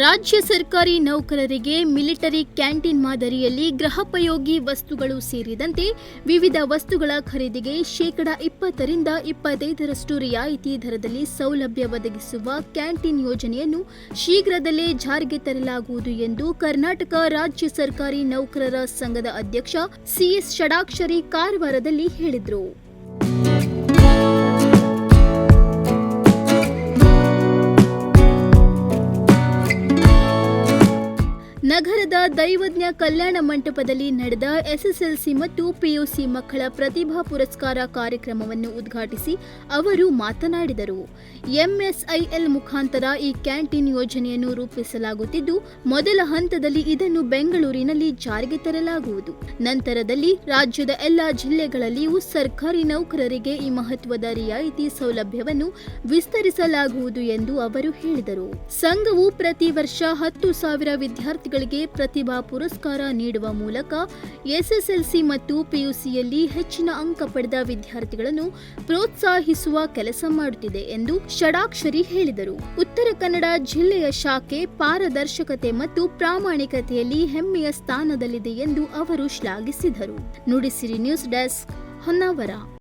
ರಾಜ್ಯ ಸರ್ಕಾರಿ ನೌಕರರಿಗೆ ಮಿಲಿಟರಿ ಕ್ಯಾಂಟೀನ್ ಮಾದರಿಯಲ್ಲಿ ಗೃಹೋಪಯೋಗಿ ವಸ್ತುಗಳು ಸೇರಿದಂತೆ ವಿವಿಧ ವಸ್ತುಗಳ ಖರೀದಿಗೆ ಶೇಕಡ ಇಪ್ಪತ್ತರಿಂದ ಇಪ್ಪತ್ತೈದರಷ್ಟು ರಿಯಾಯಿತಿ ದರದಲ್ಲಿ ಸೌಲಭ್ಯ ಒದಗಿಸುವ ಕ್ಯಾಂಟೀನ್ ಯೋಜನೆಯನ್ನು ಶೀಘ್ರದಲ್ಲೇ ಜಾರಿಗೆ ತರಲಾಗುವುದು ಎಂದು ಕರ್ನಾಟಕ ರಾಜ್ಯ ಸರ್ಕಾರಿ ನೌಕರರ ಸಂಘದ ಅಧ್ಯಕ್ಷ ಸಿಎಸ್ ಷಡಾಕ್ಷರಿ ಕಾರವಾರದಲ್ಲಿ ಹೇಳಿದರು. ನಗರದ ದೈವಜ್ಞ ಕಲ್ಯಾಣ ಮಂಟಪದಲ್ಲಿ ನಡೆದ ಎಸ್ಎಸ್ಎಲ್ಸಿ ಮತ್ತು ಪಿಯುಸಿ ಮಕ್ಕಳ ಪ್ರತಿಭಾ ಪುರಸ್ಕಾರ ಕಾರ್ಯಕ್ರಮವನ್ನು ಉದ್ಘಾಟಿಸಿ ಅವರು ಮಾತನಾಡಿದರು. ಎಂಎಸ್ಐಎಲ್ ಮುಖಾಂತರ ಈ ಕ್ಯಾಂಟೀನ್ ಯೋಜನೆಯನ್ನು ರೂಪಿಸಲಾಗುತ್ತಿದ್ದು, ಮೊದಲ ಹಂತದಲ್ಲಿ ಇದನ್ನು ಬೆಂಗಳೂರಿನಲ್ಲಿ ಜಾರಿಗೆ ತರಲಾಗುವುದು. ನಂತರದಲ್ಲಿ ರಾಜ್ಯದ ಎಲ್ಲ ಜಿಲ್ಲೆಗಳಲ್ಲಿಯೂ ಸರ್ಕಾರಿ ನೌಕರರಿಗೆ ಈ ಮಹತ್ವದ ರಿಯಾಯಿತಿ ಸೌಲಭ್ಯವನ್ನು ವಿಸ್ತರಿಸಲಾಗುವುದು ಎಂದು ಅವರು ಹೇಳಿದರು. ಸಂಘವು ಪ್ರತಿ ವರ್ಷ ಹತ್ತು ಸಾವಿರ ವಿದ್ಯಾರ್ಥಿಗಳಿಗೆ ಪ್ರತಿಭಾ ಪುರಸ್ಕಾರ ನೀಡುವ ಮೂಲಕ ಎಸ್ಎಸ್ಎಲ್ಸಿ ಮತ್ತು ಪಿಯುಸಿಯಲ್ಲಿ ಹೆಚ್ಚಿನ ಅಂಕ ಪಡೆದ ವಿದ್ಯಾರ್ಥಿಗಳನ್ನು ಪ್ರೋತ್ಸಾಹಿಸುವ ಕೆಲಸ ಮಾಡುತ್ತಿದೆ ಎಂದು ಷಡಾಕ್ಷರಿ ಹೇಳಿದರು. ಉತ್ತರ ಕನ್ನಡ ಜಿಲ್ಲೆಯ ಶಾಖೆ ಪಾರದರ್ಶಕತೆ ಮತ್ತು ಪ್ರಾಮಾಣಿಕತೆಯಲ್ಲಿ ಹೆಮ್ಮೆಯ ಸ್ಥಾನದಲ್ಲಿದೆ ಎಂದು ಅವರು ಶ್ಲಾಘಿಸಿದರು. Nudisiri news desk Honnavar.